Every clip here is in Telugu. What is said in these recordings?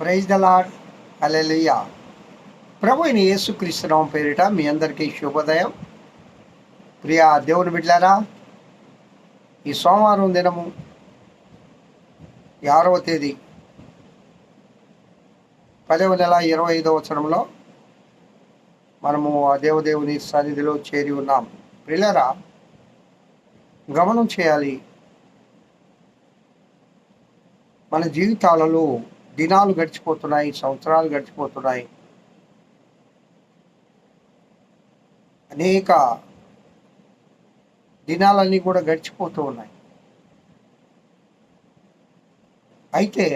ప్రైజ్ ద లాడ్ అలెలుయ్య ప్రభు అయిన యేసుక్రీస్తునామ పేరిట మీ అందరికీ శుభోదయం. ప్రియ దేవుని బిడ్డారా ఈ సోమవారం దినము ఆరవ తేదీ పదవ నెల ఇరవై ఐదవ వచనంలో మనము ఆ దేవదేవుని సన్నిధిలో చేరి ఉన్నాం. ప్రియులరా గమనం చేయాలి. మన జీవితాలలో దినాలు గడిచిపోతున్నాయి సంవత్సరాలు గడిచిపోతున్నాయి. అనేక దినాలన్నీ కూడా గడిచిపోతూ ఉన్నాయి. అయితే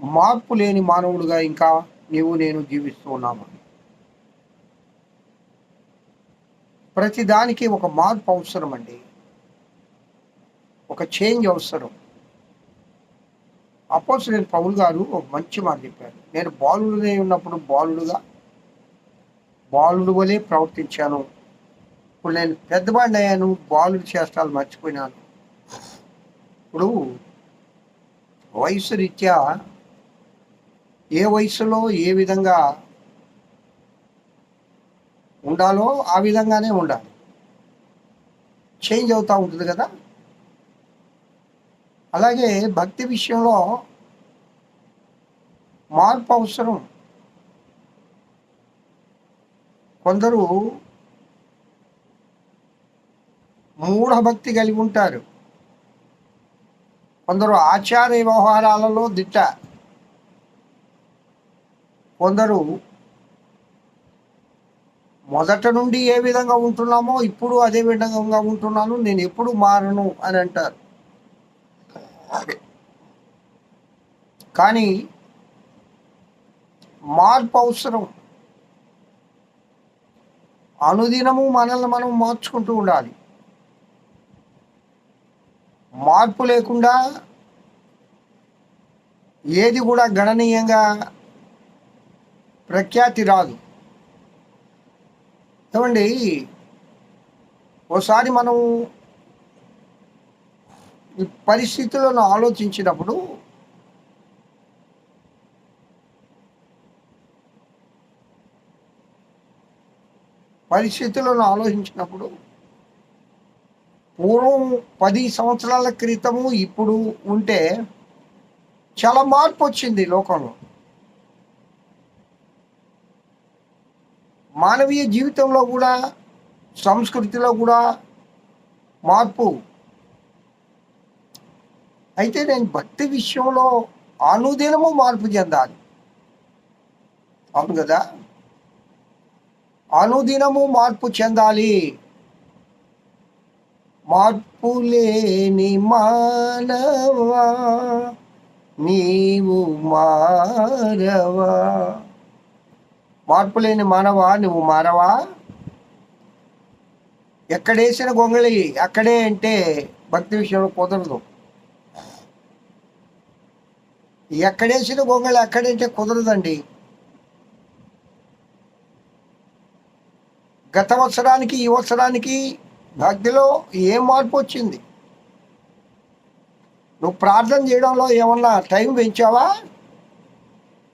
మార్పు లేని మానవుడుగా ఇంకా నీవు నేను జీవిస్తూ ఉన్నాము? ప్రతిదానికి ఒక మార్పు అవసరం అండి ఒక చేంజ్ అవసరం. అపోజ్ నేను పౌల్ గారు ఒక మంచి మాట చెప్పారు. నేను బాలుడునే ఉన్నప్పుడు బాలుడుగా బాలుడు వలె ప్రవర్తించాను. ఇప్పుడు నేను పెద్దవాడిని అయ్యాను బాలుడు చేష్టాలు మర్చిపోయినాను. ఇప్పుడు వయసు రీత్యా ఏ వయసులో ఏ విధంగా ఉండాలో ఆ విధంగానే ఉండాలి. చేంజ్ అవుతూ ఉంటుంది కదా? అలాగే భక్తి విషయంలో మార్పు అవసరం. కొందరు మూఢభక్తి కలిగి ఉంటారు. కొందరు ఆచార వ్యవహారాలలో దిట్ట. కొందరు మొదట నుండి ఏ విధంగా ఉంటున్నామో ఇప్పుడు అదే విధంగా ఉంటున్నాను నేను ఎప్పుడు మారను అని అంటారు. కానీ మార్పు అవసరం. అనుదినము మనల్ని మనం మార్చుకుంటూ ఉండాలి. మార్పు లేకుండా ఏది కూడా గణనీయంగా ప్రఖ్యాతి రాదు. ఏమండి? ఓసారి మనం పరిస్థితులను ఆలోచించినప్పుడు పరిస్థితులను ఆలోచించినప్పుడు పూర్వం పది సంవత్సరాల క్రితము ఇప్పుడు ఉంటే చాలా మార్పు వచ్చింది లోకంలో. మానవీయ జీవితంలో కూడా సంస్కృతిలో కూడా మార్పు అయితే నేను భక్తి విషయంలో అనుదినము మార్పు చెందాలి. అవును కదా? అనుదినము మార్పు చెందాలి. మార్పు లేని మానవా నీవు మారవా? మార్పు లేని మానవా నువ్వు మారవా? ఎక్కడేసిన గొంగళి అక్కడే అంటే భక్తి విషయంలో కుదరదు. ఎక్కడేసిన గొంగళి అక్కడంటే కుదరదండి. గత వత్సరానికి ఈ వత్సరానికి భక్తిలో ఏం మార్పు వచ్చింది? నువ్వు ప్రార్థన చేయడంలో ఏమన్నా టైం పెంచావా?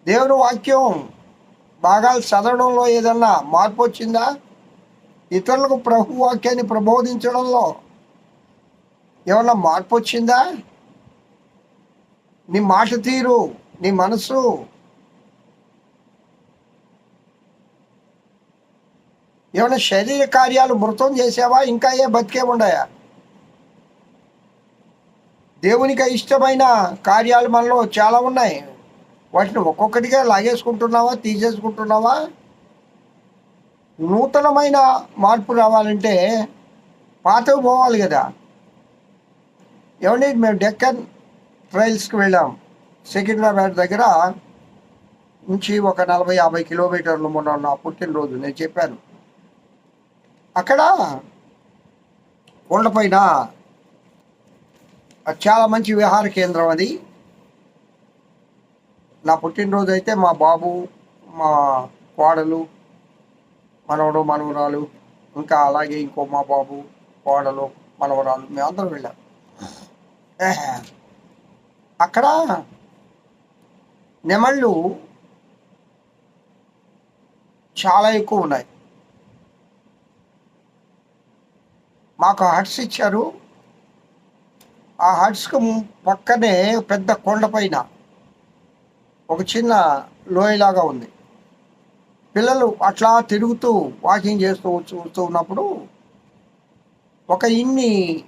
దేవుని వాక్యం బాగా చదవడంలో ఏదన్నా మార్పు వచ్చిందా? ఇతరులకు ప్రభు వాక్యాన్ని ప్రబోధించడంలో ఏమన్నా మార్పు వచ్చిందా? నీ మాట తీరు నీ మనసు. ఏమైనా శరీర కార్యాలు మృతం చేసావా? ఇంకా ఏ బతికే ఉన్నాయా? దేవునికి ఇష్టమైన కార్యాలు మనలో చాలా ఉన్నాయి. వాటిని ఒక్కొక్కటిగా లాగేసుకుంటున్నావా? తీసేసుకుంటున్నావా? నూతనమైన మార్పు రావాలంటే పాతవి పోవాలి కదా. ఏమండి? మేము డెక్కన్ ట్రైల్స్కి వెళ్ళాం. సికింద్రాబాద్ దగ్గర నుంచి ఒక నలభై యాభై కిలోమీటర్లు మొన్న నా పుట్టినరోజు నేను చెప్పాను. అక్కడ కొండపైన చాలా మంచి విహార కేంద్రం అది. నా పుట్టినరోజు అయితే మా బాబు మా కోడలు మనవడు మనవరాలు ఇంకా అలాగే ఇంకో మా బాబు కోడలు మనవరాలు మేమందరం వెళ్ళాం. అక్కడ నెమళ్ళు చాలా ఎక్కువ ఉన్నాయి. మాకు హట్స్ ఇచ్చారు. ఆ హట్స్కు పక్కనే పెద్ద కొండపైన ఒక చిన్న లోయలాగా ఉంది. పిల్లలు అట్లా తిరుగుతూ వాకింగ్ చేస్తూ చూస్తూ ఉన్నప్పుడు ఒక ఇన్ని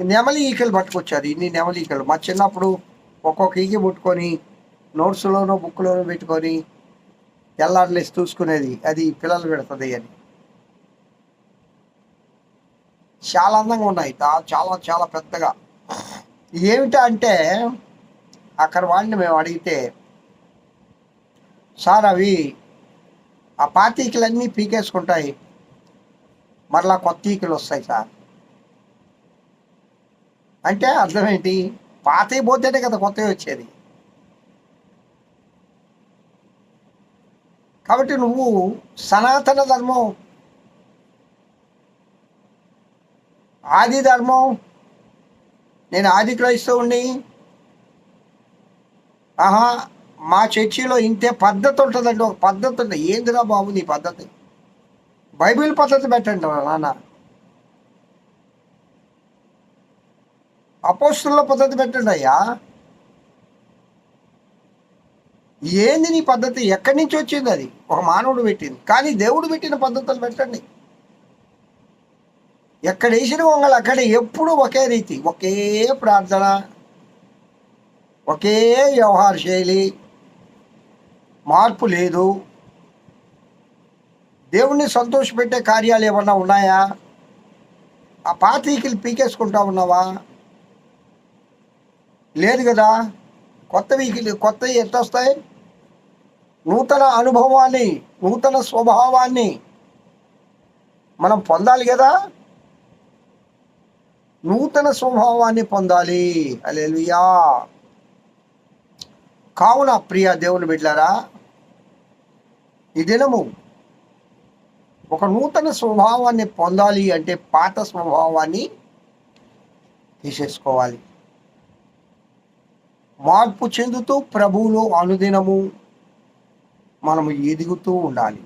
నెమలి ఈకలు పట్టుకొచ్చారు. ఇన్ని నెమలి ఈకలు. మా చిన్నప్పుడు ఒక్కొక్క ఈకి పుట్టుకొని నోట్స్లోనో బుక్లోనో పెట్టుకొని తెల్లారులేసి చూసుకునేది అది పిల్లలు పెడుతుంది అని. చాలా అందంగా ఉన్నాయి. చాలా చాలా పెద్దగా. ఏమిటా అంటే అక్కడ వాడిని మేము అడిగితే సార్ అవి ఆ పాత ఈకలన్నీ పీకేసుకుంటాయి. మరలా కొత్త ఈకలు వస్తాయి సార్. అంటే అర్థం ఏంటి పాతవి పోతేనే కదా కొత్తవి వచ్చేది. కాబట్టి నువ్వు సనాతన ధర్మం ఆది ధర్మం నేను ఆది క్రైస్తవుని ఆహా మా చర్చిలో ఇంతే పద్ధతి ఉంటుందండి ఒక పద్ధతి ఉంటుంది ఏందిరా బాబు నీ పద్ధతి? బైబిల్ పద్ధతి పెట్టండి నాన్న. అపోస్తుల పద్ధతి పెట్టండి అయ్యా. ఏంది నీ పద్ధతి? ఎక్కడి నుంచి వచ్చింది అది? ఒక మానవుడు పెట్టింది. కానీ దేవుడు పెట్టిన పద్ధతులు పెట్టండి. ఎక్కడ వేసిన వంగలు అక్కడ ఎప్పుడు ఒకే రీతి ఒకే ప్రార్థన ఒకే వ్యవహార శైలి మార్పు లేదు. దేవుణ్ణి సంతోషపెట్టే కార్యాలు ఏమన్నా ఉన్నాయా? ఆ పాతీకిలు పీకేసుకుంటా ఉన్నావా? లేదు కదా? కొత్త కొత్తవి కొత్త వస్తాయి నూతన అనుభవాన్ని నూతన స్వభావాన్ని మనం పొందాలి కదా? నూతన స్వభావాన్ని పొందాలి. అలెలుయా కావున ప్రియ దేవుని బిడ్డారా ఈ దినము ఒక నూతన స్వభావాన్ని పొందాలి అంటే పాత స్వభావాన్ని తీసేసుకోవాలి. మార్పు చెందుతూ ప్రభువులో అనుదినము మనము ఎదుగుతూ ఉండాలి.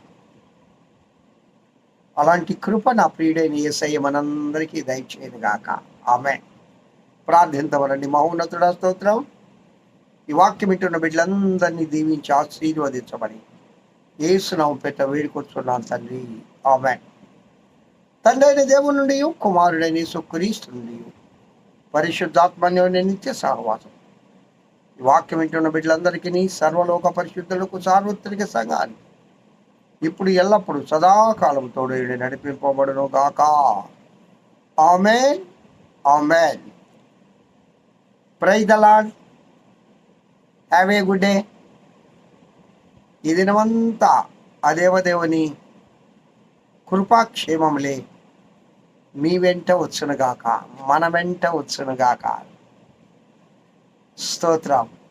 అలాంటి కృప నా ప్రియుడైన ఏసయ్య మనందరికీ దయచేయను గాక. ఆమె ప్రార్థించవరండి మహోన్నతుడ స్తోత్రం. ఈ వాక్యం ఇంటున్న బిడ్డలందరినీ దీవించి ఆశీర్వదించమని ఏసునాము పెట్ట వేడుకొచ్చున్నాను తండ్రి. ఆమె తండ్రి అయిన దేవుని నుండి కుమారుడైన సుక్రీస్తు నుండి పరిశుద్ధాత్మన్యోని నిత్య సహవాసం వాక్యం వింటున్న బిడ్డలందరికీ సర్వలోక పరిశుద్ధులకు సార్వత్రిక సంఘాన్ని ఇప్పుడు ఎల్లప్పుడు సదాకాలం తోడు నడిపింపబడును గాక amen. Amen. Praise the lord have a good day ఈ దినమంతా ఆ దేవదేవుని కృపాక్షేమములే మీ వెంట వచ్చునుగాక మన వెంట వచ్చునుగాక. స్తోత్రం.